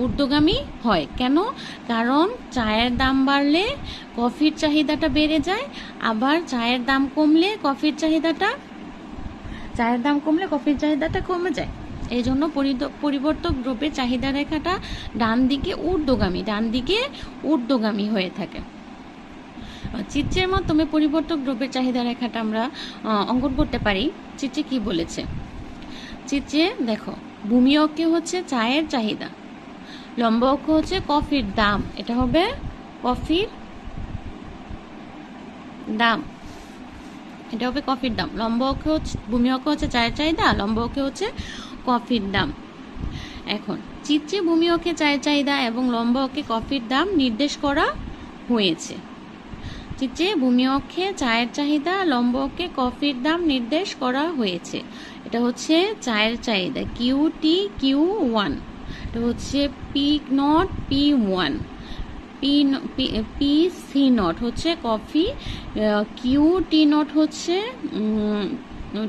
ঊর্ধ্বগামী হয়। কেন? কারণ চায়ের দাম বাড়লে কফির চাহিদাটা বেড়ে যায়, আবার চায়ের দাম কমলে কফির চাহিদাটা, চায়ের দাম কমলে কফির চাহিদাটা কমে যায়। এই জন্য পরিবর্তক দ্রব্যের চাহিদা রেখাটা ডান দিকে ঊর্ধ্বগামী, ডান দিকে ঊর্ধ্বগামী হয়ে থাকে। চিত্রের মাধ্যমে পরিবর্তক দ্রব্যের চাহিদা রেখাটা আমরা অঙ্কন করতে পারি। চিত্রে কি বলেছে? চিত্রে দেখো, ভূমি অক্ষে হচ্ছে চায়ের চাহিদা। লম্ব অক্ষ হচ্ছে কফির দাম। এটা হবে কফির দাম। এটা হবে কফির দাম। লম্ব অক্ষ হচ্ছে ভূমি অক্ষ হচ্ছে চায়ের চাহিদা লম্ব অক্ষে হচ্ছে কফির দাম। এখন, চিত্রে ভূমি অক্ষে চায়ের চাহিদা এবং লম্ব অক্ষে কফির দাম নির্দেশ করা হয়েছে। চিত্রে ভূমি অক্ষে চায়ের চাহিদা লম্ব অক্ষে কফির দাম নির্দেশ করা হয়েছে। এটা হচ্ছে চায়ের চাহিদা কিউ টি কিউ ওয়ান এটা হচ্ছে P naught P one P P C naught হচ্ছে কফি কিউ টি নট হচ্ছে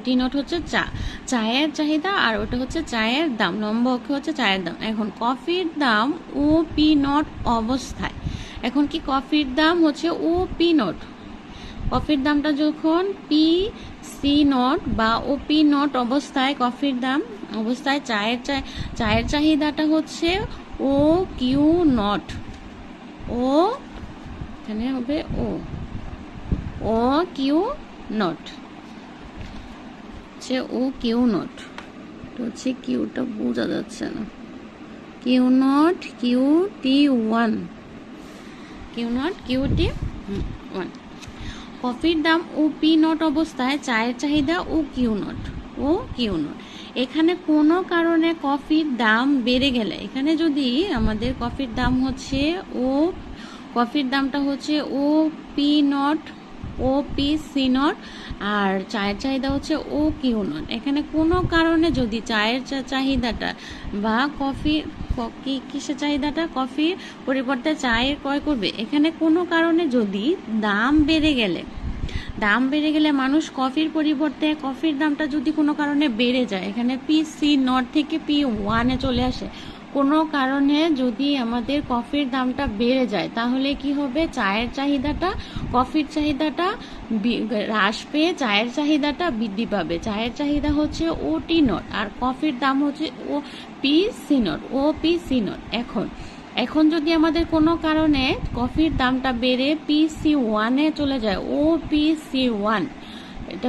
টি নট হচ্ছে চা, চায়ের চাহিদা আর ওটা হচ্ছে চায়ের দাম, লম্ব অক্ষ হচ্ছে চায়ের দাম। এখন কফির দাম ও পি নট অবস্থায়। এখন কি কফির দাম হচ্ছে ও পি নট কফির দামটা যখন পি সি নট বা ও পি নট অবস্থায় কফির দাম অবস্থায় চায়ের চায়ের চাহিদাটা হচ্ছে ও কিউ নট ও এখানে হবে ও ও কিউ নট হচ্ছে ও কিউ নট এটা হচ্ছে কিউটা বোঝা যাচ্ছে না। Q naught Q T one Q naught Q T one কফির দাম ও পি নট অবস্থায় চায়ের চাহিদা ও কিউ নট, ও কিউ নট। এখানে কোনো কারণে কফির দাম বেড়ে গেলে, এখানে যদি আমাদের কফির দাম হচ্ছে ও, কফির দামটা হচ্ছে ও পি নট, ও পি সি নট, আর চায়ের চাহিদা হচ্ছে ও কিউ নট। এখানে কোনো কারণে যদি চায়ের চাহিদাটা বা কফি ক- কিসের চাহিদাটা? কফির পরিবর্তে চায়ের ক্রয় করবে। এখানে কোনো কারণে যদি দাম বেড়ে গেলে, দাম বেড়ে গেলে মানুষ কফির পরিবর্তে, কফির দামটা যদি কোনো কারণে বেড়ে যায়, এখানে পি সি নট থেকে পি ওয়ানে চলে আসে। কোনো কারণে যদি আমাদের কফির দামটা বেড়ে যায়, তাহলে কি হবে? চায়ের চাহিদাটা, কফির চাহিদাটা হ্রাস পেয়ে চায়ের চাহিদাটা বৃদ্ধি পাবে। চায়ের চাহিদা হচ্ছে ও টি নট আর কফির দাম হচ্ছে ও পি সি নট ও পি সি নট এখন এখন যদি আমাদের কোনো কারণে কফির দামটা বেড়ে পি সি ওয়ানে চলে যায় ও পি সি ওয়ান এটা